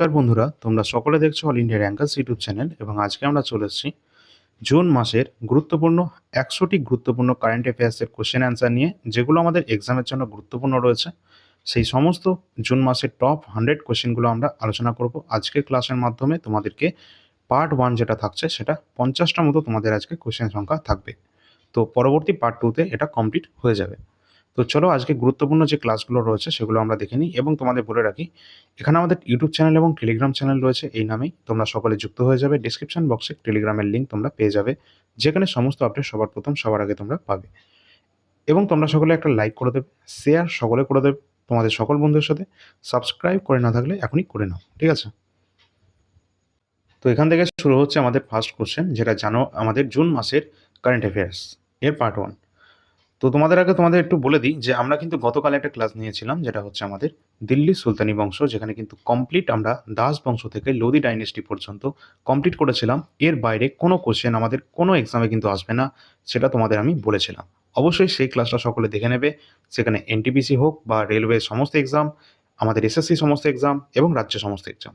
নমস্কার বন্ধুরা, তোমরা সকলে দেখছ all India rankers YouTube channel এবং আজকে আমরা চলে এসেছি জুন মাসের গুরুত্বপূর্ণ একশোটি গুরুত্বপূর্ণ কারেন্ট অ্যাফেয়ার্সের কোশ্চেন অ্যান্সার নিয়ে, যেগুলো আমাদের এক্সামের জন্য গুরুত্বপূর্ণ রয়েছে। সেই সমস্ত জুন মাসের টপ হান্ড্রেড কোশ্চেনগুলো আমরা আলোচনা করব। আজকের ক্লাসের মাধ্যমে তোমাদেরকে পার্ট ওয়ান যেটা থাকছে, সেটা পঞ্চাশটা মতো তোমাদের আজকে কোশ্চেন সংখ্যা থাকবে। তো পরবর্তী পার্ট টুতে এটা কমপ্লিট হয়ে যাবে। তো চলো আজকে গুরুত্বপূর্ণ যে ক্লাসগুলো রয়েছে সেগুলো আমরা দেখে নিই এবং তোমাদের বলে রাখি, এখানে আমাদের ইউটিউব চ্যানেল এবং টেলিগ্রাম চ্যানেল রয়েছে, এই নামেই তোমরা সকলে যুক্ত হয়ে যাবে। ডিসক্রিপশন বক্সে টেলিগ্রামের লিঙ্ক তোমরা পেয়ে যাবে, যেখানে সমস্ত আপডেট সবার প্রথম সবার আগে তোমরা পাবে। এবং তোমরা সকলে একটা লাইক করে দেবে শেয়ার সকলে করে দেবে তোমাদের সকল বন্ধুদের সাথে সাবস্ক্রাইব করে না থাকলে এখনই করে নাও, ঠিক আছে? তো এখান থেকে শুরু হচ্ছে আমাদের ফার্স্ট কোশ্চেন যেটা জানো আমাদের জুন মাসের কারেন্ট অ্যাফেয়ার্স এর পার্ট ওয়ান তো তোমাদের আগে তোমাদের একটু বলে দিই যে আমরা কিন্তু গতকাল একটা ক্লাস নিয়েছিলাম, যেটা হচ্ছে আমাদের দিল্লি সুলতানি বংশ, যেখানে কিন্তু কমপ্লিট আমরা দাস বংশ থেকে লোদি ডাইনেস্টি পর্যন্ত কমপ্লিট করেছিলাম। এর বাইরে কোনো কোশ্চেন আমাদের কোনো এক্সামে কিন্তু আসবে না, সেটা তোমাদের আমি বলেছিলাম। অবশ্যই সেই ক্লাসটা সকলে দেখে নেবে। সেখানে এনটিপিসি হোক বা রেলওয়ে সমস্ত এক্সাম আমাদের এসএসসি সমস্ত এক্সাম এবং রাজ্য সমস্ত এক্সাম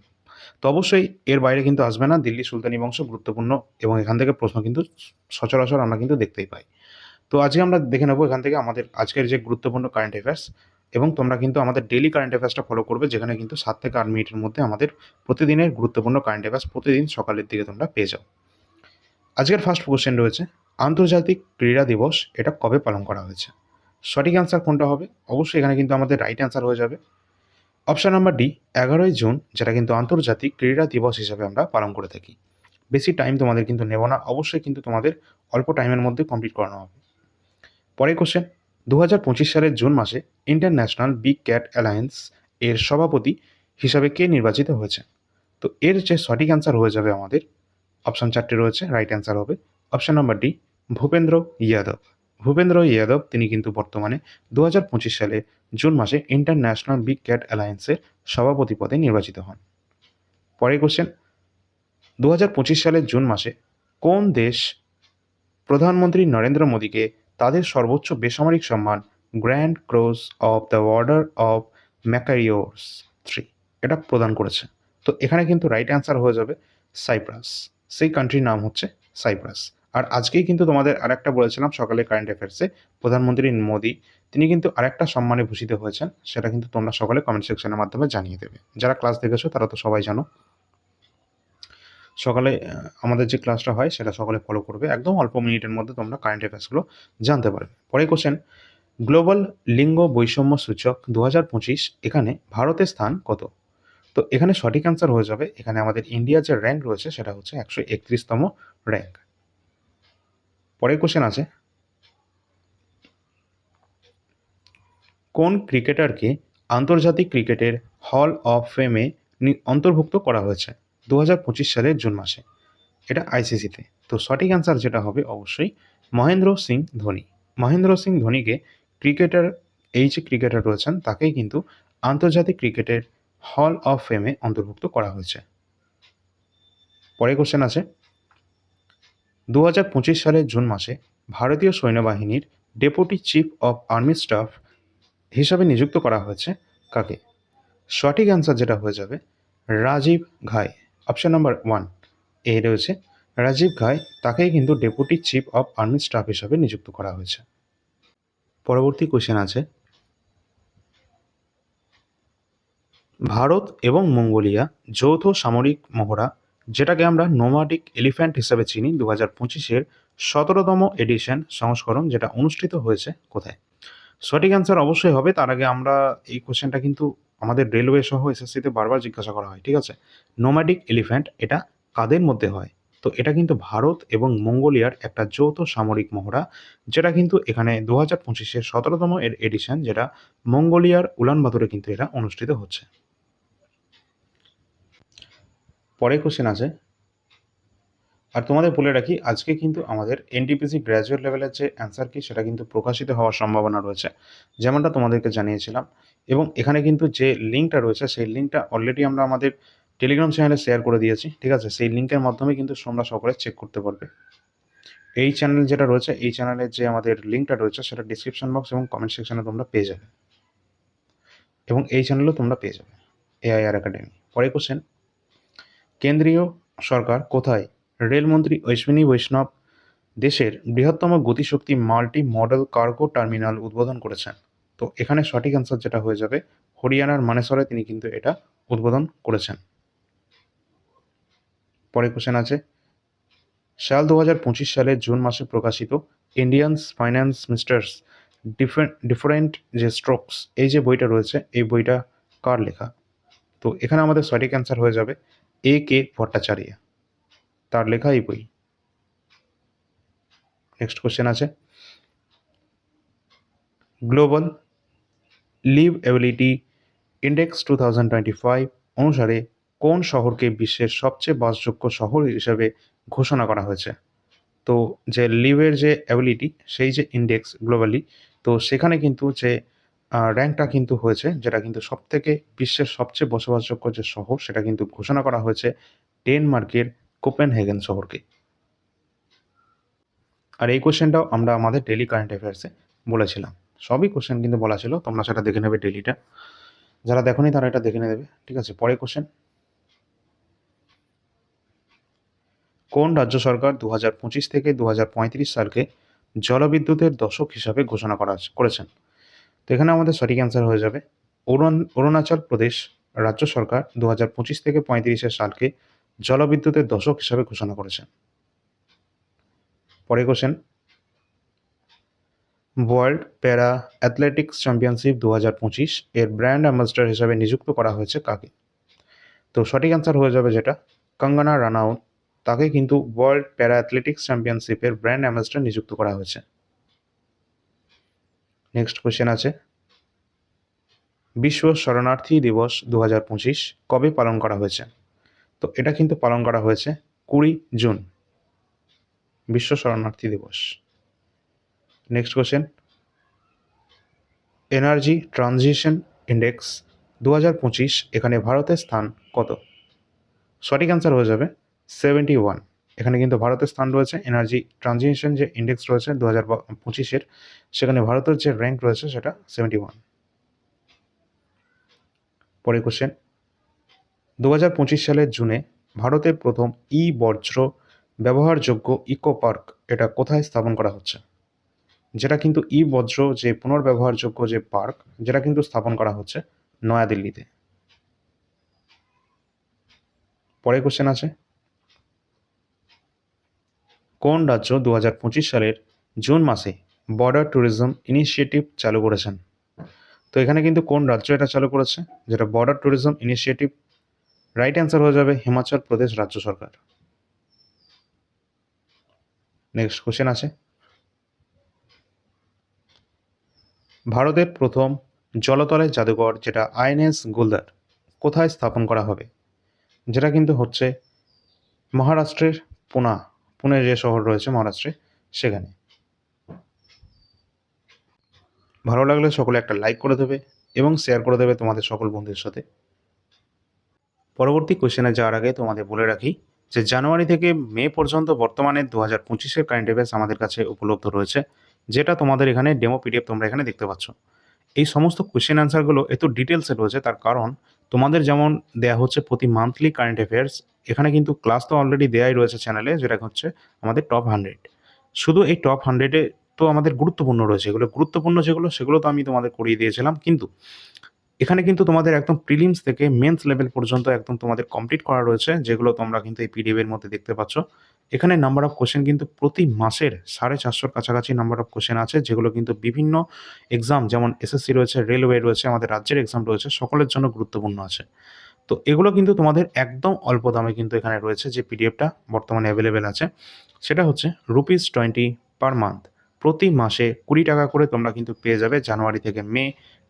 তো অবশ্যই এর বাইরে কিন্তু আসবে না। দিল্লি সুলতানি বংশ গুরুত্বপূর্ণ এবং এখান থেকে প্রশ্ন কিন্তু সচরাচর আমরা কিন্তু দেখতেই পাই। তো আজকে আমরা দেখে নেব এখান থেকে আমাদের আজকের যে গুরুত্বপূর্ণ কারেন্ট অ্যাফেয়ার্স এবং তোমরা কিন্তু আমাদের ডেলি কারেন্ট অ্যাফেয়ার্সটা ফলো করবে, যেখানে কিন্তু সাত থেকে আট মিনিটের মধ্যে আমাদের প্রতিদিনের গুরুত্বপূর্ণ কারেন্ট অ্যাফেয়ার্স প্রতিদিন সকালের দিকে তোমরা পেয়ে যাও। আজকের ফার্স্ট কোশ্চেন রয়েছে, আন্তর্জাতিক ক্রীড়া দিবস এটা কবে পালন করা হয়েছে? সঠিক অ্যান্সার কোনটা হবে? অবশ্যই এখানে কিন্তু আমাদের রাইট অ্যান্সার হয়ে যাবে। অপশান নাম্বার ডি এগারোই জুন, যেটা কিন্তু আন্তর্জাতিক ক্রীড়া দিবস হিসাবে আমরা পালন করে থাকি। বেশি টাইম তোমাদের কিন্তু নেব না, অবশ্যই কিন্তু তোমাদের অল্প টাইমের মধ্যে কমপ্লিট করানো হবে। পরের কোশ্চেন দু হাজার পঁচিশ সালের জুন মাসে ইন্টারন্যাশনাল বিগ ক্যাট অ্যালায়েন্স এর সভাপতি হিসাবে কে নির্বাচিত হয়েছে? তো এর যে সঠিক অ্যান্সার হয়ে যাবে আমাদের অপশান চারটে রয়েছে রাইট অ্যান্সার হবে। Option number D Bhupendra Yadav. Bhupendra Yadav, তিনি কিন্তু বর্তমানে দু হাজার পঁচিশ সালে জুন মাসে ইন্টারন্যাশনাল বিগ ক্যাট অ্যালায়েন্সের সভাপতি পদে নির্বাচিত হন। পরের কোশ্চেন দু হাজার পঁচিশ সালের জুন মাসে কোন দেশ প্রধানমন্ত্রী নরেন্দ্র মোদীকে তাদের সর্বোচ্চ বেসামরিক সম্মান grand cross of the order of Makarios three. এটা প্রদান করেছে। তো এখানে কিন্তু রাইট অ্যান্সার হয়ে যাবে সাইপ্রাস। সেই কান্ট্রির নাম হচ্ছে সাইপ্রাস। আর আজকেই কিন্তু তোমাদের আরেকটা বলেছিলাম সকালে কারেন্ট অ্যাফেয়ার্সে প্রধানমন্ত্রী মোদী। তিনি কিন্তু আরেকটা সম্মানে ভূষিত হয়েছেন, সেটা কিন্তু তোমরা সকলে কমেন্ট সেকশনের মাধ্যমে জানিয়ে দেবে। যারা ক্লাস দেখেছ, তারা তো সবাই জানো সকালে আমাদের যে ক্লাসটা হয় সেটা সকলে ফলো করবে। একদম অল্প মিনিটের মধ্যে তোমরা কারেন্ট অ্যাফেয়ার্সগুলো জানতে পারবে। পরে কোশ্চেন গ্লোবাল লিঙ্গ বৈষম্য সূচক দু হাজার পঁচিশ এখানে ভারতের স্থান কত? তো এখানে সঠিক অ্যান্সার হয়ে যাবে। এখানে আমাদের ইন্ডিয়ার যে র্যাঙ্ক রয়েছে সেটা হচ্ছে একশো একত্রিশতম র্যাঙ্ক পরের কোশ্চেন আছে, কোন ক্রিকেটারকে আন্তর্জাতিক ক্রিকেটের হল অফ ফেমে অন্তর্ভুক্ত করা হয়েছে? দু সালের জুন মাসে। এটা আইসিসিতে তো। সঠিক অ্যান্সার যেটা হবে অবশ্যই মহেন্দ্র সিং ধোনি। মহেন্দ্র সিং ধোনিকে ক্রিকেটার, এই যে ক্রিকেটার রয়েছেন, তাকেই কিন্তু আন্তর্জাতিক ক্রিকেটের হল অফ ফেমে অন্তর্ভুক্ত করা হয়েছে। পরে কোশ্চেন আছে। দু হাজার পঁচিশ সালের জুন মাসে ভারতীয় সৈন্যবাহিনীর deputy chief of army staff হিসাবে নিযুক্ত করা হয়েছে কাকে? সঠিক অ্যান্সার যেটা হয়ে যাবে Rajiv Ghai. Option number one এ রয়েছে। রাজীব ঘাই, তাকেই কিন্তু deputy chief of army staff হিসাবে নিযুক্ত করা হয়েছে। পরবর্তী কোশ্চেন আছে। ভারত এবং মঙ্গোলিয়া যৌথ সামরিক মহড়া, যেটাকে আমরা নোমাডিক এলিফ্যান্ট হিসাবে চিনি দু হাজার পঁচিশের সতেরোতম এডিশন সংস্করণ, যেটা অনুষ্ঠিত হয়েছে কোথায়? সঠিক অ্যান্সার অবশ্যই হবে। তার আগে আমরা এই কোশ্চেনটা কিন্তু আমাদের রেলওয়ে সহ এসএসসিতে বারবার জিজ্ঞাসা করা হয়, ঠিক আছে? নোম্যাডিক এলিফ্যান্ট এটা কাদের মধ্যে হয়? তো এটা কিন্তু ভারত এবং মঙ্গোলিয়ার একটা যৌথ সামরিক মহড়া, যেটা কিন্তু এখানে দু হাজার পঁচিশের সতেরোতম এর এডিশন যেটা মঙ্গোলিয়ার উলানবাদুরে কিন্তু এটা অনুষ্ঠিত হচ্ছে। পরে কোশ্চেন আছে। আর তোমাদের বলে রাখি, আজকে কিন্তু আমাদের এনটিপিসি গ্র্যাজুয়েট লেভেলের যে অ্যান্সার কি, সেটা কিন্তু প্রকাশিত হওয়ার সম্ভাবনা রয়েছে। যেমনটা তোমাদেরকে জানিয়েছিলাম এবং এখানে কিন্তু যে লিঙ্কটা রয়েছে, সেই লিঙ্কটা অলরেডি আমরা আমাদের টেলিগ্রাম চ্যানেলে শেয়ার করে দিয়েছি, ঠিক আছে? সেই লিঙ্কের মাধ্যমে কিন্তু তোমরা সকলে চেক করতে পারবে। এই চ্যানেল যেটা রয়েছে, এই চ্যানেলের যে আমাদের লিঙ্কটা রয়েছে, সেটা ডিসক্রিপশন বক্স এবং কমেন্ট সেকশনে তোমরা পেয়ে যাবে। এবং এই চ্যানেলও তোমরা পেয়ে যাবে এআইআর একাডেমি পরে কোশ্চেন কেন্দ্রীয় সরকার কোথায় রেলমন্ত্রী অশ্বিনী বৈষ্ণব দেশের বৃহত্তম গতিশক্তি মাল্টি মডেল কার্গো টার্মিনাল উদ্বোধন করেছেন। তো এখানে সঠিক অ্যান্সার যেটা হয়ে যাবে, হরিয়ানার মানেসরে তিনি কিন্তু এটা উদ্বোধন করেছেন। পরে কোশ্চেন আছে, সাল দু হাজার পঁচিশ সালের জুন মাসে প্রকাশিত ইন্ডিয়ানস ফাইন্যান্স মিস্টার্স ডিফারেন্ট যে স্ট্রোকস এই যে বইটা রয়েছে, এই বইটা কার লেখা? তো এখানে আমাদের সঠিক অ্যান্সার হয়ে যাবে এ কে ভট্টাচার্য। তার লেখা এই বই। নেক্সট কোশ্চেন আছে। Global liveability index two thousand twenty five অনুসারে কোন শহরকে বিশ্বের সবচেয়ে বাসযোগ্য শহর হিসেবে ঘোষণা করা হয়েছে? তো যে লিভের যে অ্যাবিলিটি সেই যে ইন্ডেক্স গ্লোবালি তো সেখানে কিন্তু যে র্যাঙ্কটা কিন্তু হয়েছে, যেটা কিন্তু সব থেকে বিশ্বের সবচেয়ে বসবাসযোগ্য যে শহর, সেটা কিন্তু ঘোষণা করা হয়েছে ডেনমার্কের কোপেনহেগেন শহরকে। আর এই কোশ্চেনটাও আমরা আমাদের ডেলি কারেন্ট অ্যাফেয়ার্সে বলেছিলাম। সবই কোশ্চেন কিন্তু বলা ছিল, তোমরা সেটা দেখে নেবে ডেলিটা যারা দেখোনি তারা এটা দেখে নেবে, ঠিক আছে? পরে কোশ্চেন কোন রাজ্য সরকার দু হাজার পঁচিশ থেকে দু সালকে জলবিদ্যুতের দশক হিসাবে ঘোষণা করা করেছেন? তো এখানে আমাদের সঠিক অ্যান্সার হয়ে যাবে। অরুণ- অরুণাচল প্রদেশ রাজ্য সরকার দু থেকে পঁয়ত্রিশের সালকে জলবিদ্যুতের দশক হিসাবে ঘোষণা করেছেন। পরে question world para athletics championship দু হাজার পঁচিশ এর ব্র্যান্ড অ্যাম্বাসডার হিসাবে নিযুক্ত করা হয়েছে কাকে? তো সঠিক অ্যান্সার হয়ে যাবে যেটা কঙ্গনা রানাউত তাকে কিন্তু ওয়ার্ল্ড প্যারা অ্যাথলেটিক্স চ্যাম্পিয়নশিপের ব্র্যান্ড অ্যাম্বাসডার নিযুক্ত করা হয়েছে। নেক্সট কোশ্চেন আছে, বিশ্ব শরণার্থী দিবস দু হাজার পঁচিশ কবে পালন করা হয়েছে? তো এটা কিন্তু পালন করা হয়েছে কুড়ি জুন, বিশ্ব শরণার্থী দিবস। Next question energy transition index দু হাজার পঁচিশ, এখানে ভারতের স্থান কত? সঠিক অ্যান্সার হয়ে যাবে সেভেন্টি ওয়ান এখানে কিন্তু ভারতের স্থান রয়েছে এনার্জি ট্রানজিশন যে ইন্ডেক্স রয়েছে দু হাজার পঁচিশের, সেখানে ভারতের যে র্যাঙ্ক রয়েছে সেটা সেভেন্টি ওয়ান পরে কোশ্চেন দু হাজার পঁচিশ সালের জুনে ভারতের প্রথম ই বর্জ্য ব্যবহারযোগ্য ইকো পার্ক এটা কোথায় স্থাপন করা হচ্ছে? যেটা কিন্তু ই বজ্র যে পুনর্ব্যবহারযোগ্য যে পার্ক, যেটা কিন্তু স্থাপন করা হচ্ছে নয়াদিল্লিতে। পরে কোশ্চেন আছে। কোন রাজ্য দু হাজার পঁচিশ সালের জুন মাসে বর্ডার ট্যুরিজম ইনিশিয়েটিভ চালু করেছেন? তো এখানে কিন্তু কোন রাজ্য এটা চালু করেছে? যেটা border tourism initiative right answer হয়ে যাবে হিমাচল প্রদেশ রাজ্য সরকার। নেক্সট কোশ্চেন আছে। ভারতের প্রথম জলতলের জাদুঘর, যেটা আইএনএস গোলদার, কোথায় স্থাপন করা হবে? যেটা কিন্তু হচ্ছে মহারাষ্ট্রের পুনা পুনে যে শহর রয়েছে মহারাষ্ট্রে, সেখানে। ভালো লাগলে সকলে একটা লাইক করে দেবে এবং শেয়ার করে দেবে তোমাদের সকল বন্ধুদের সাথে। পরবর্তী কোশ্চেনে যাওয়ার আগে তোমাদের বলে রাখি যে জানুয়ারি থেকে মে পর্যন্ত বর্তমানে দু হাজার পঁচিশের কারেন্ট অ্যাফেয়ার্স আমাদের কাছে উপলব্ধ রয়েছে, যেটা তোমাদের এখানে ডেমো পিডিএফ তোমরা এখানে দেখতে পাচ্ছ। এই সমস্ত কোশ্চেন অ্যান্সারগুলো এত ডিটেলসে রয়েছে, তার কারণ তোমাদের যেমন দেয়া হচ্ছে প্রতি মান্থলি কারেন্ট অ্যাফেয়ার্স এখানে কিন্তু ক্লাস তো অলরেডি দেয়াই রয়েছে চ্যানেলে যেটা হচ্ছে আমাদের টপ হান্ড্রেড শুধু এই টপ হান্ড্রেডে তো আমাদের গুরুত্বপূর্ণ রয়েছে, এগুলো গুরুত্বপূর্ণ যেগুলো, সেগুলো তো আমি তোমাদের করিয়ে দিয়েছিলাম, কিন্তু এখানে কিন্তু তোমাদের একদম প্রিলিমস থেকে মেন্স লেভেল পর্যন্ত একদম তোমাদের কমপ্লিট করা রয়েছে, যেগুলো তোমরা কিন্তু এই পিডিএফ এর মধ্যে দেখতে পাচ্ছ। এখানে নাম্বার অফ কোশ্চেন কিন্তু প্রতি মাসের সাড়ে চারশোর কাছাকাছি নাম্বার অফ কোশ্চেন আছে, যেগুলো কিন্তু বিভিন্ন এক্সাম যেমন এসএসসি রয়েছে রেলওয়ে রয়েছে, আমাদের রাজ্যের এক্সাম রয়েছে, সকলের জন্য গুরুত্বপূর্ণ আছে। তো এগুলো কিন্তু তোমাদের একদম অল্প দামে কিন্তু এখানে রয়েছে, যে পিডিএফটা বর্তমানে অ্যাভেলেবেল আছে। সেটা হচ্ছে রুপিস টোয়েন্টি পার মান্থ প্রতি মাসে কুড়ি টাকা করে তোমরা কিন্তু পেয়ে যাবে জানুয়ারি থেকে মে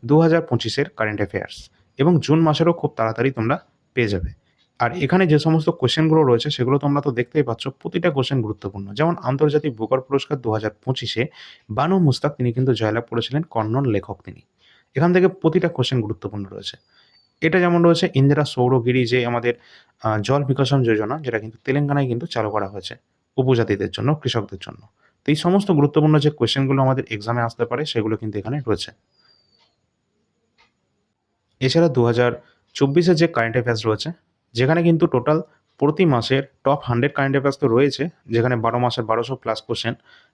দু হাজার পঁচিশের কারেন্ট অ্যাফেয়ার্স এবং জুন মাসেরও খুব তাড়াতাড়ি তোমরা পেয়ে যাবে। আর এখানে যে সমস্ত কোশ্চেনগুলো রয়েছে, সেগুলো তোমরা তো দেখতেই পাচ্ছ, প্রতিটা কোশ্চেন গুরুত্বপূর্ণ। যেমন আন্তর্জাতিক বুকার পুরস্কার দু হাজার পঁচিশে বানু মুস্তাক, তিনি কিন্তু জয়লাভ করেছিলেন কর্নল লেখক তিনি। এখান থেকে প্রতিটা কোশ্চেন গুরুত্বপূর্ণ রয়েছে। এটা যেমন রয়েছে, ইন্দিরা সৌরগিরি যে আমাদের জল বিকাশন যোজনা, যেটা কিন্তু তেলেঙ্গানায় কিন্তু চালু করা হয়েছে উপজাতিদের জন্য, কৃষকদের জন্য। তো এই সমস্ত গুরুত্বপূর্ণ যে কোশ্চেনগুলো আমাদের এক্সামে আসতে পারে, সেগুলো কিন্তু এখানে রয়েছে। এছাড়া দু হাজার চব্বিশের যে কারেন্ট অ্যাফেয়ার্স রয়েছে, যেখানে কিন্তু টোটাল প্রতি মাসের টপ হান্ড্রেড কারেন্ট অ্যাফেয়ার্স তো রয়েছে, যেখানে বারো মাসের বারোশো প্লাস কোশ্চেন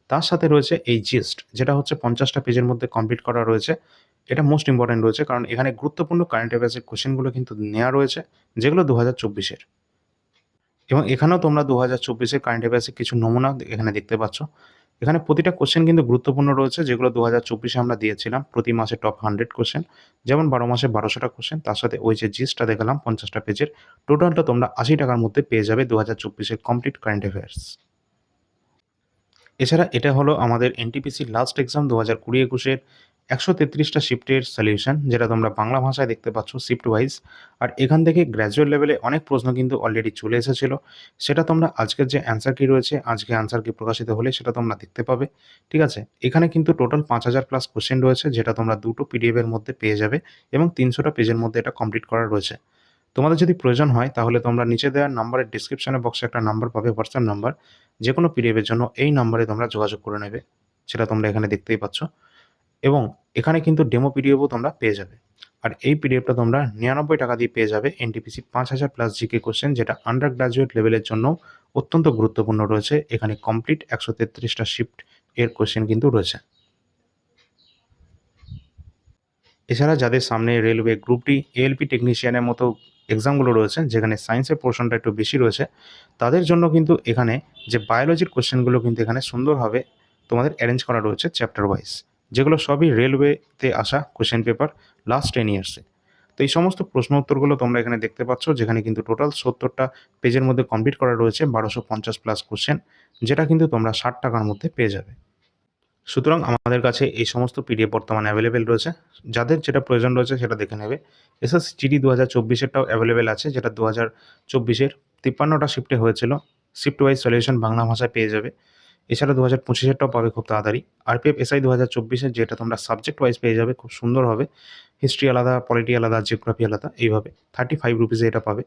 তার সাথে রয়েছে এই জিএসট যেটা হচ্ছে পঞ্চাশটা পেজের মধ্যে কমপ্লিট করা রয়েছে। এটা মোস্ট ইম্পর্টেন্ট রয়েছে, কারণ এখানে গুরুত্বপূর্ণ কারেন্ট অ্যাফেয়ার্সের কোশ্চেনগুলো কিন্তু নেওয়া রয়েছে, যেগুলো দু হাজার চব্বিশের। এবং এখানেও তোমরা দু হাজার চব্বিশের কারেন্ট অ্যাফেয়ার্সের কিছু নমুনা এখানে দেখতে পাচ্ছ। এখানে প্রতিটা কোশ্চেন কিন্তু গুরুত্বপূর্ণ রয়েছে, যেগুলো দু হাজার চব্বিশে আমরা দিয়েছিলাম। প্রতি মাসে টপ হান্ড্রেড কোশ্চেন যেমন বারো মাসে বারোশোটা কোশ্চেন তার সাথে ওই যে জিসটা দেখালাম, পঞ্চাশটা পেজের টোটালটা তোমরা আশি টাকার মধ্যে পেয়ে যাবে দু হাজার চব্বিশের কমপ্লিট কারেন্ট অ্যাফেয়ার্স এছাড়া এটা হলো আমাদের এনটিপিসি লাস্ট এক্সাম দু হাজার কুড়ি একুশের। একশো তেত্রিশটা শিফটের সলিউশন যেটা তোমরা বাংলা ভাষায় দেখতে পাচ্ছ শিফট ওয়াইজ আর এখান থেকে গ্র্যাজুয়েট লেভেলে অনেক প্রশ্ন কিন্তু অলরেডি চলে এসেছিল। সেটা তোমরা আজকের যে অ্যান্সার কি রয়েছে, আজকে অ্যান্সার কি প্রকাশিত হলে সেটা তোমরা দেখতে পাবে। ঠিক আছে? এখানে কিন্তু টোটাল পাঁচ হাজার প্লাস কোশ্চেন রয়েছে, যেটা তোমরা দুটো পিডিএফের মধ্যে পেয়ে যাবে এবং তিনশোটা পেজের মধ্যে এটা কমপ্লিট করা রয়েছে। তোমাদের যদি প্রয়োজন হয়, তাহলে তোমরা নিচে দেওয়ার নাম্বারের ডিসক্রিপশনে বক্সে একটা নাম্বার পাবে হোয়াটসঅ্যাপ নাম্বার যে কোনো পিডিএফের জন্য এই নাম্বারে তোমরা যোগাযোগ করে নেবে। সেটা তোমরা এখানে দেখতেই পাচ্ছ। এবং এখানে কিন্তু ডেমো পিডিএফও তোমরা পেয়ে যাবে। আর এই পিডিএফটা তোমরা নিরানব্বই টাকা দিয়ে পেয়ে যাবে এনটিপিসি পাঁচ হাজার প্লাস জিকে কোশ্চেন যেটা আন্ডার গ্রাজুয়েট লেভেলের জন্য অত্যন্ত গুরুত্বপূর্ণ রয়েছে। এখানে কমপ্লিট একশো তেত্রিশটা শিফট এর কোশ্চেন কিন্তু রয়েছে। এছাড়া যাদের সামনে রেলওয়ে গ্রুপ ডি এএলপি টেকনিশিয়ানের মতো এক্সামগুলো রয়েছে, যেখানে সায়েন্সের পোর্শনটা একটু বেশি রয়েছে, তাদের জন্য কিন্তু এখানে যে বায়োলজির কোশ্চেনগুলো কিন্তু এখানে সুন্দরভাবে তোমাদের অ্যারেঞ্জ করা রয়েছে চ্যাপ্টার ওয়াইজ যেগুলো সবই রেলওয়েতে আসা কোশ্চেন পেপার লাস্ট টেন ইয়ার্সে তো এই সমস্ত প্রশ্ন উত্তরগুলো তোমরা এখানে দেখতে পাচ্ছ, যেখানে কিন্তু টোটাল সত্তরটা পেজের মধ্যে কমপ্লিট করা রয়েছে, বারোশো পঞ্চাশ প্লাস কোশ্চেন যেটা কিন্তু তোমরা ষাট টাকার মধ্যে পেয়ে যাবে। সুতরাং আমাদের কাছে এই সমস্ত পিডিএফ বর্তমানে অ্যাভেলেবেল রয়েছে। যাদের যেটা প্রয়োজন রয়েছে সেটা দেখে নেবে। এসএসসি জিডি দু হাজার চব্বিশেরটাও অ্যাভেলেবেল আছে, যেটা দু হাজার চব্বিশের তিপ্পান্নটা শিফটে হয়েছিল। শিফট ওয়াইজ সলিউশন বাংলা ভাষায় পেয়ে যাবে। এছাড়া দু হাজার পঁচিশেরটাও পাবে খুব তাড়াতাড়ি। আরপিএফ এসআই দু হাজার চব্বিশের যেটা তোমরা সাবজেক্ট ওয়াইজ পেয়ে যাবে, খুব সুন্দর হবে। হিস্ট্রি আলাদা পলিটি আলাদা জিওগ্রাফি আলাদা, এইভাবে। থার্টি ফাইভ রুপিসে এটা পাবে।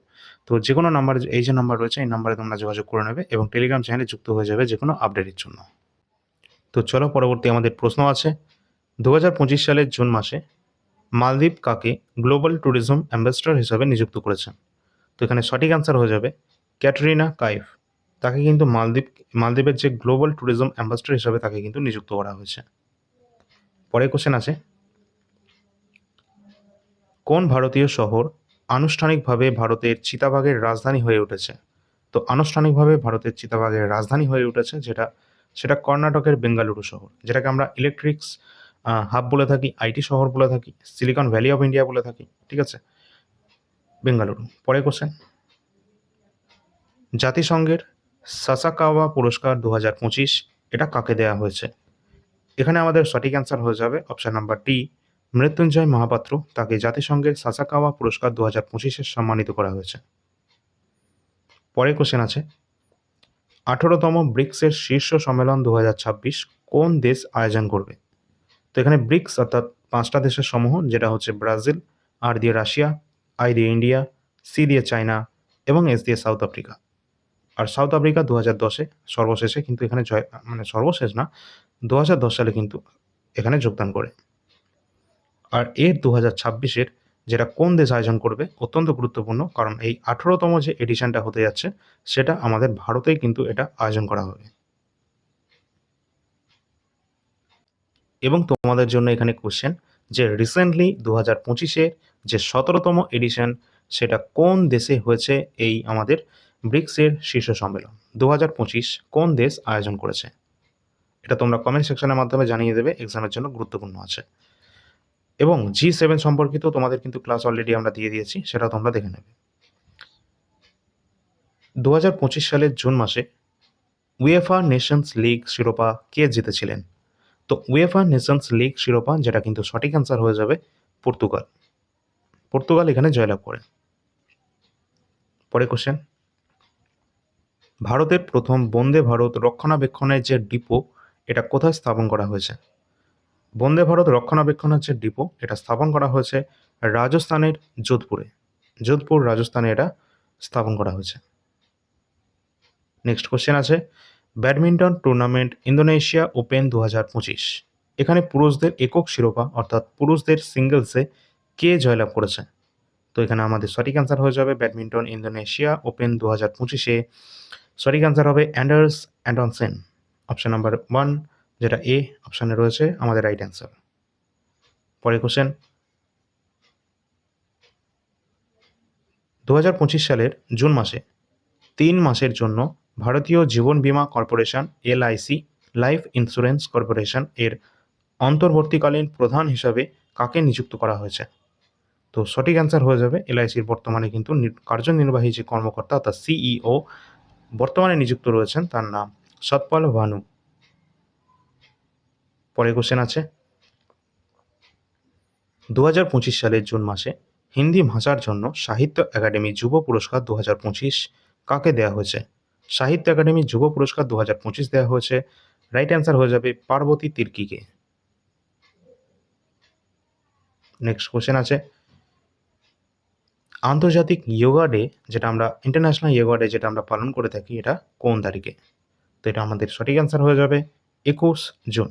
তো যে কোনো নাম্বার এই যে নাম্বার রয়েছে, এই নাম্বারে তোমরা যোগাযোগ করে নেবে এবং টেলিগ্রাম চ্যানেলে যুক্ত হয়ে যাবে যে কোনো আপডেটের জন্য। তো চলো, পরবর্তী আমাদের প্রশ্ন আছে। দু হাজার পঁচিশ সালের জুন মাসে মালদ্বীপ কাকে গ্লোবাল ট্যুরিজম অ্যাম্বাসেডর হিসাবে নিযুক্ত করেছেন তো এখানে সঠিক অ্যান্সার হয়ে যাবে ক্যাটরিনা কাইফ তাকে কিন্তু মালদ্বীপ, মালদ্বীপের যে গ্লোবাল ট্যুরিজম অ্যাম্বাসেডর হিসাবে তাকে কিন্তু নিযুক্ত করা হয়েছে। পরে কোশ্চেন আছে। কোন ভারতীয় শহর আনুষ্ঠানিকভাবে ভারতের চিতাবাঘের রাজধানী হয়ে উঠেছে? তো আনুষ্ঠানিকভাবে ভারতের চিতাবাঘের রাজধানী হয়ে উঠেছে যেটা, সেটা কর্ণাটকের বেঙ্গালুরু শহর, যেটাকে আমরা ইলেকট্রিক্স হাব বলে থাকি আইটি শহর বলে থাকি সিলিকন ভ্যালি অফ ইন্ডিয়া বলে থাকি, ঠিক আছে? বেঙ্গালুরু পরে কোশ্চেন জাতিসংঘের সাসাকাওয়া পুরস্কার দু হাজার পঁচিশ, এটা কাকে দেওয়া হয়েছে? এখানে আমাদের সঠিক অ্যান্সার হয়ে যাবে অপশান নাম্বার টি মৃত্যুঞ্জয় মহাপাত্র, তাকে জাতিসংঘের সাসাকাওয়া পুরস্কার দু হাজার পঁচিশে সম্মানিত করা হয়েছে। পরে কোশ্চেন আছে, আঠেরোতম ব্রিক্সের শীর্ষ সম্মেলন দু ছাব্বিশ কোন দেশ আয়োজন করবে? তো এখানে ব্রিক্স অর্থাৎ পাঁচটা দেশের সমূহ, যেটা হচ্ছে ব্রাজিল, আর দিয়ে রাশিয়া, আই দিয়ে ইন্ডিয়া, সি দিয়ে চায়না এবং এস দিয়ে সাউথ আফ্রিকা। আর সাউথ আফ্রিকা দু হাজার দশে সর্বশেষে কিন্তু এখানে জয় মানে সর্বশেষ না দু হাজার দশ সালে কিন্তু এখানে যোগদান করে। আর এর দু হাজার ছাব্বিশের যেটা কোন দেশ আয়োজন করবে অত্যন্ত গুরুত্বপূর্ণ, কারণ এই আঠেরোতম যে এডিশনটা হতে যাচ্ছে, সেটা আমাদের ভারতেই কিন্তু এটা আয়োজন করা হবে। এবং তোমাদের জন্য এখানে কোশ্চেন যে রিসেন্টলি দু হাজার পঁচিশে যে সতেরোতম এডিশন, সেটা কোন দেশে হয়েছে, এই আমাদের ব্রিক্সের শীর্ষ সম্মেলন। দু হাজার পঁচিশ কোন দেশ আয়োজন করেছে? এটা তোমরা কমেন্ট সেকশনের মাধ্যমে জানিয়ে দেবে এক্সামের জন্য গুরুত্বপূর্ণ আছে। এবং জি সেভেন সম্পর্কিত তোমাদের কিন্তু ক্লাস অলরেডি আমরা দিয়ে দিয়েছি সেটা তোমরা দেখে নেবে। দু হাজার পঁচিশ সালের জুন মাসে উয়েফা নেশনস লিগ শিরোপা কে জিতেছিলেন? তো উয়েফা নেশনস লিগ শিরোপা, যেটা কিন্তু সঠিক অ্যান্সার হয়ে যাবে পর্তুগাল। পর্তুগাল এখানে জয়লাভ করে। পরে কোশ্চেন ভারতের প্রথম বন্দে ভারত রক্ষণাবেক্ষণের যে ডিপো, এটা কোথায় স্থাপন করা হয়েছে? বন্দে ভারত রক্ষণাবেক্ষণের যে ডিপো, এটা স্থাপন করা হয়েছে রাজস্থানের যোধপুরে। যোধপুর, রাজস্থানে এটা স্থাপন করা হয়েছে। নেক্সট কোশ্চেন আছে, ব্যাডমিন্টন টুর্নামেন্ট ইন্দোনেশিয়া ওপেন দু হাজার পঁচিশ। এখানে পুরুষদের একক শিরোপা, অর্থাৎ পুরুষদের সিঙ্গলসে কে জয়লাভ করেছে? তো এখানে আমাদের সঠিক অ্যান্সার হয়ে যাবে, ব্যাডমিন্টন ইন্দোনেশিয়া ওপেন দু হাজার পঁচিশে সঠিক অ্যান্সার হবে Anders Antonsen option number one যেটা এ অপশানে রয়েছে, আমাদের রাইট অ্যান্সার পরে কোশ্চেন দু হাজার পঁচিশ সালের জুন মাসে, তিন মাসের জন্য Bharatiya Jivan Bima corporation LIC life insurance corporation এর অন্তর্বর্তীকালীন প্রধান হিসাবে কাকে নিযুক্ত করা হয়েছে? তো সঠিক অ্যান্সার হয়ে যাবে এলআইসির বর্তমানে কিন্তু কার্যনির্বাহী যে কর্মকর্তা অর্থাৎ সিইও বর্তমানে নিযুক্ত রয়েছেন তার নাম সৎপাল ভানু। পরে কোশ্চেন আছে। দু হাজার পঁচিশ সালের জুন মাসে হিন্দি ভাষার জন্য সাহিত্য একাডেমি যুব পুরস্কার দু হাজার পঁচিশ কাকে দেওয়া হয়েছে? সাহিত্য একাডেমি যুব পুরস্কার দু হাজার পঁচিশ দেওয়া হয়েছে। রাইট অ্যান্সার হয়ে যাবে পার্বতী তির্কিকে। নেক্সট কোশ্চেন আছে। আন্তর্জাতিক যোগা ডে যেটা আমরা ইন্টারন্যাশনাল যোগা ডে যেটা আমরা পালন করে থাকি, এটা কোন তারিখে? তো এটা আমাদের সঠিক অ্যান্সার হয়ে যাবে একুশ জুন।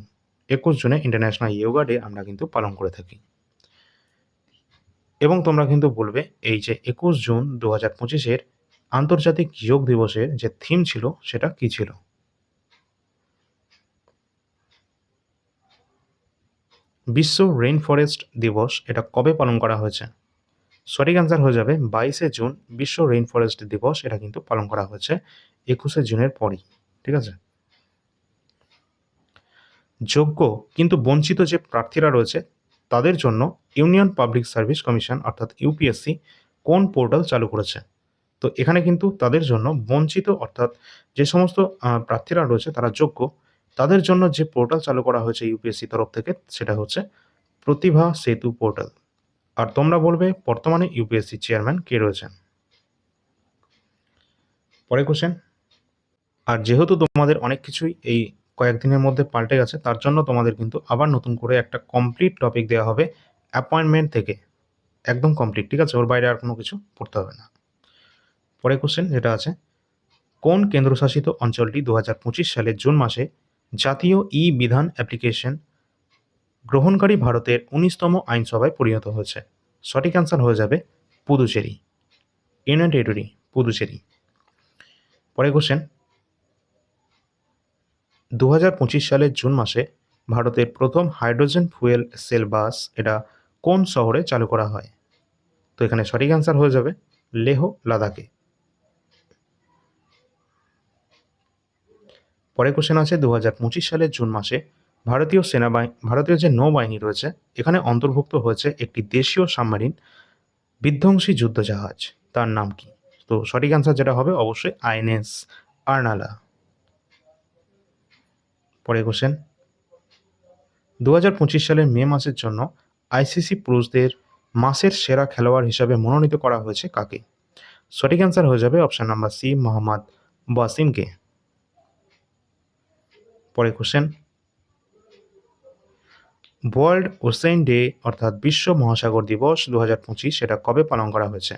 একুশ জুনে ইন্টারন্যাশনাল যোগা ডে আমরা কিন্তু পালন করে থাকি। এবং তোমরা কিন্তু বলবে, এই যে একুশ জুন দু হাজার পঁচিশের আন্তর্জাতিক যোগ দিবসের যে থিম ছিল, সেটা কি ছিল? বিশ্ব রেইন ফরেস্ট দিবস, এটা কবে পালন করা হয়েছে? সঠিক অ্যান্সার হয়ে যাবে বাইশে জুন বিশ্ব রেইন ফরেস্ট দিবস, এটা কিন্তু পালন করা হয়েছে একুশে জুনের পরই, ঠিক আছে? যোগ্য কিন্তু বঞ্চিত যে প্রার্থীরা রয়েছে, তাদের জন্য ইউনিয়ন পাবলিক সার্ভিস কমিশন অর্থাৎ ইউপিএসসি কোন পোর্টাল চালু করেছে? তো এখানে কিন্তু তাদের জন্য বঞ্চিত অর্থাৎ যে সমস্ত প্রার্থীরা রয়েছে তারা যোগ্য, তাদের জন্য যে পোর্টাল চালু করা হয়েছে ইউপিএসসি তরফ থেকে, সেটা হচ্ছে প্রতিভা সেতু পোর্টাল। আর তোমরা বলবে, বর্তমানে ইউপিএসসি চেয়ারম্যান কে রয়েছেন? পরে কোশ্চেন আর যেহেতু তোমাদের অনেক কিছুই এই কয়েকদিনের মধ্যে পাল্টে গেছে, তার জন্য তোমাদের কিন্তু আবার নতুন করে একটা কমপ্লিট টপিক দেওয়া হবে অ্যাপয়েন্টমেন্ট থেকে। একদম কমপ্লিট ঠিক আছে? ওর বাইরে আর কোনো কিছু পড়তে হবে না। পরে কোশ্চেন যেটা আছে, কোন কেন্দ্রশাসিত অঞ্চলটি দু হাজার পঁচিশ সালের জুন মাসে জাতীয় ই বিধান অ্যাপ্লিকেশন গ্রহণকারী ভারতের উনিশতম আইনসভায় পরিণত হয়েছে। সঠিক অ্যান্সার হয়ে যাবে পুদুচেরি। Union territory, Puducherry. পরে কোশ্চেন দু হাজার পঁচিশ সালের জুন মাসে ভারতের প্রথম হাইড্রোজেন ফুয়েল সেল বাস এটা কোন শহরে চালু করা হয়? তো এখানে সঠিক অ্যান্সার হয়ে যাবে লেহ, লাদাখে। পরে কোশ্চেন আছে দু হাজার পঁচিশ সালের জুন মাসে ভারতীয় সেনাবাহিনী ভারতীয় যে নৌবাহিনী রয়েছে, এখানে অন্তর্ভুক্ত হয়েছে একটি দেশীয় সাবমেরিন বিধ্বংসী যুদ্ধজাহাজ। তার নাম কি? তো সঠিক অ্যান্সার যেটা হবে অবশ্যই আইএনএস আর্নালা। পরে কোশ্চেন দু হাজার পঁচিশ সালের মে মাসের জন্য আইসিসি পুরুষদের মাসের সেরা খেলোয়াড় হিসাবে মনোনীত করা হয়েছে কাকে? সঠিক অ্যান্সার হয়ে যাবে অপশন নাম্বার সি মোহাম্মদ ওয়াসিমকে পরে কোশ্চেন ওয়ার্ল্ড ওসেন ডে অর্থাৎ বিশ্ব মহাসাগর দিবস দু এটা কবে পালন করা হয়েছে?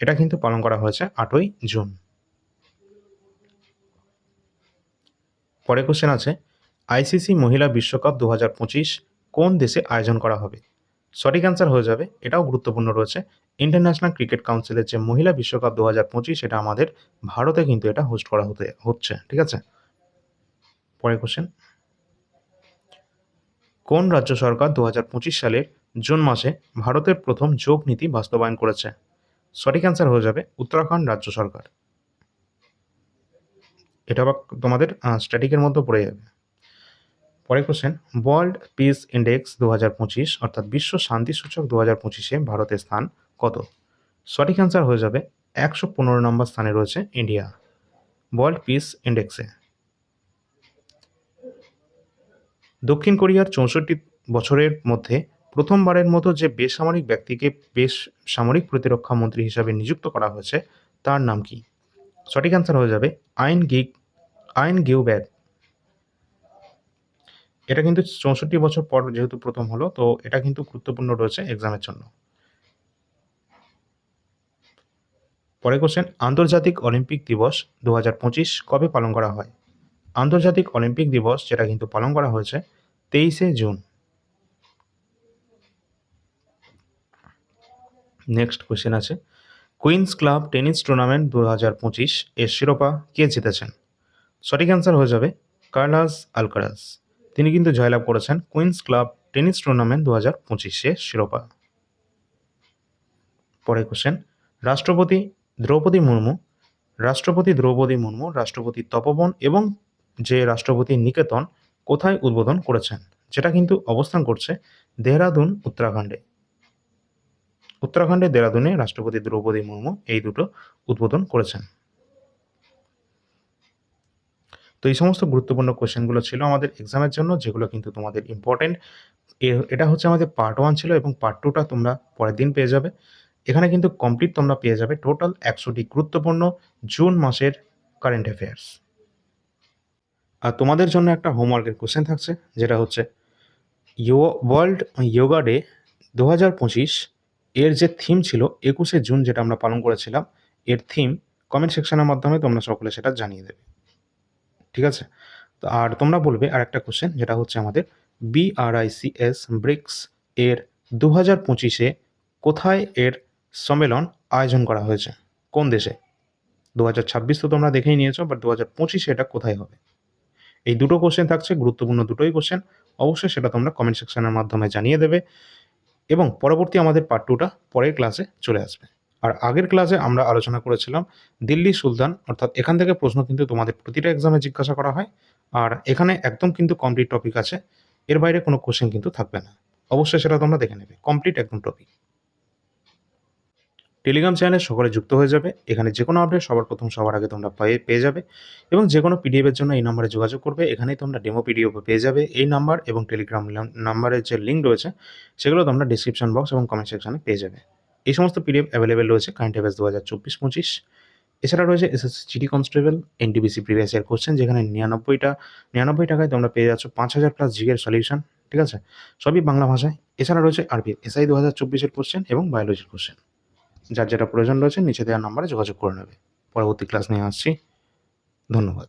এটা কিন্তু পালন করা হয়েছে আটই জুন। পরে কোশ্চেন আছে আইসিসি মহিলা বিশ্বকাপ দু হাজার পঁচিশ কোন দেশে আয়োজন করা হবে? সঠিক অ্যান্সার হয়ে যাবে, এটাও গুরুত্বপূর্ণ রয়েছে। ইন্টারন্যাশনাল ক্রিকেট কাউন্সিলের যে মহিলা বিশ্বকাপ দু হাজার পঁচিশ এটা আমাদের ভারতে কিন্তু এটা হোস্ট করা হতে হচ্ছে, ঠিক আছে? পরে কোশ্চেন কোন রাজ্য সরকার দু হাজার পঁচিশ সালের জুন মাসে ভারতের প্রথম যোগ নীতি বাস্তবায়ন করেছে? সঠিক অ্যান্সার হয়ে যাবে উত্তরাখণ্ড রাজ্য সরকার। এটা তোমাদের স্ট্যাটিকের মধ্যে পড়ে যাবে। পরে কোশ্চেন ওয়ার্ল্ড পিস ইন্ডেক্স দু হাজার পঁচিশ, অর্থাৎ বিশ্ব শান্তি সূচক দু হাজার পঁচিশে ভারতের স্থান কত? সঠিক অ্যান্সার হয়ে যাবে একশো পনেরো নম্বর স্থানে রয়েছে ইন্ডিয়া। ওয়ার্ল্ড পিস ইন্ডেক্সে দক্ষিণ কোরিয়ার চৌষট্টি বছরের মধ্যে প্রথমবারের মতো যে বেসামরিক ব্যক্তিকে বেশ সামরিক প্রতিরক্ষা মন্ত্রী হিসাবে নিযুক্ত করা হয়েছে, তার নাম কি? সঠিক অ্যান্সার হয়ে যাবে আইন গিগ আইন গিউব্যাগ এটা কিন্তু চৌষট্টি বছর পর যেহেতু প্রথম হলো, তো এটা কিন্তু গুরুত্বপূর্ণ রয়েছে এক্সামের জন্য। পরে কোশ্চেন আন্তর্জাতিক অলিম্পিক দিবস দু হাজার পঁচিশ কবে পালন করা হয়? আন্তর্জাতিক অলিম্পিক দিবস, যেটা কিন্তু পালন করা হয়েছে তেইশে জুন। নেক্সট কোয়েশ্চেন আছে। কুইন্স ক্লাব টেনিস টুর্নামেন্ট দু হাজার পঁচিশ এর শিরোপা কে জিতেছেন? সঠিক অ্যান্সার হয়ে যাবে কার্লাস আলকারাস। তিনি কিন্তু জয়লাভ করেছেন কুইন্স ক্লাব টেনিস টুর্নামেন্ট দু হাজার পঁচিশে শিরোপা। পরে কোশ্চেন রাষ্ট্রপতি দ্রৌপদী মুর্মু, রাষ্ট্রপতি দ্রৌপদী মুর্মু, রাষ্ট্রপতি তপবন এবং যে রাষ্ট্রপতি নিকেতন কোথায় উদ্বোধন করেছেন, যেটা কিন্তু অবস্থান করছে দেহরাদুন, উত্তরাখণ্ডে। উত্তরাখণ্ডের দেহরাদুনে রাষ্ট্রপতি দ্রৌপদী মুর্মু এই দুটো উদ্বোধন করেছেন। তো এই সমস্ত গুরুত্বপূর্ণ কোশ্চেনগুলো ছিল আমাদের এক্সামের জন্য, যেগুলো কিন্তু তোমাদের ইম্পর্টেন্ট এটা হচ্ছে আমাদের পার্ট ওয়ান ছিল এবং পার্ট টুটা তোমরা পরের দিন পেয়ে যাবে। এখানে কিন্তু কমপ্লিট তোমরা পেয়ে যাবে টোটাল একশোটি গুরুত্বপূর্ণ জুন মাসের কারেন্ট অ্যাফেয়ার্স আর তোমাদের জন্য একটা হোমওয়ার্কের কোশ্চেন থাকছে, যেটা হচ্ছে ওয়ার্ল্ড যোগা ডে দু হাজার পঁচিশ, এর যে থিম ছিল, একুশে জুন যেটা আমরা পালন করেছিলাম, এর থিম কমেন্ট সেকশনের মাধ্যমে তোমরা সকলে সেটা জানিয়ে দেবে। ঠিক আছে? তো আর তোমরা বলবে আর একটা কোশ্চেন যেটা হচ্ছে আমাদের বিআরআইসিএস ব্রিক্স এর দু হাজার পঁচিশে কোথায় এর সম্মেলন আয়োজন করা হয়েছে? কোন দেশে? দু হাজার ছাব্বিশ তো তোমরা দেখেই নিয়েছো বাট দু হাজার পঁচিশে এটা কোথায় হবে? এই দুটো কোশ্চেন থাকছে, গুরুত্বপূর্ণ দুটোই কোশ্চেন অবশ্যই সেটা তোমরা কমেন্ট সেকশনের মাধ্যমে জানিয়ে দেবে এবং পরবর্তী আমাদের পার্ট টুটা পরের ক্লাসে চলে আসবে। আর আগের ক্লাসে আমরা আলোচনা করেছিলাম দিল্লি সুলতান, অর্থাৎ এখান থেকে প্রশ্ন কিন্তু তোমাদের প্রতিটা এক্সামে জিজ্ঞাসা করা হয়। আর এখানে একদম কিন্তু কমপ্লিট টপিক আছে, এর বাইরে কোনো কোশ্চেন কিন্তু থাকবে না। অবশ্যই সেটা তোমরা দেখে নেবে কমপ্লিট একদম টপিক টেলিগ্রাম চ্যানেলে সকলে যুক্ত হয়ে যাবে। এখানে যে কোনো আপডেট সবার প্রথম সবার আগে তোমরা পেয়ে পেয়ে যাবে এবং যে কোনো পিডিএফের জন্য এই নাম্বারে যোগাযোগ করবে। এখানেই তোমরা ডেমো পিডিএফ পেয়ে যাবে। এই নাম্বার এবং টেলিগ্রাম নাম্বারের যে লিঙ্ক রয়েছে, সেগুলো তোমরা ডিসক্রিপশন বক্স এবং কমেন্ট সেকশনে পেয়ে যাবে। এই সমস্ত পিডিএফ অ্যাভেলেবেল রয়েছে কারেন্ট অ্যাফেয়ার্স দু হাজার চব্বিশ পঁচিশ। এছাড়া রয়েছে SSC GD constable NTPC previous year question যেখানে নিরানব্বইটা, নিরানব্বই টাকায় তোমরা পেয়ে যাচ্ছ পাঁচ হাজার প্লাস জিগের সলিউশন ঠিক আছে? সবই বাংলা ভাষায়। এছাড়া রয়েছে আরবি এসআই দু হাজার চব্বিশের কোশ্চেন এবং বায়োলজির কোশ্চেন যার যেটা প্রয়োজন রয়েছে নিচে দেওয়া নাম্বারে যোগাযোগ করে নেবে। পরবর্তী ক্লাস নিয়ে আসছি। ধন্যবাদ।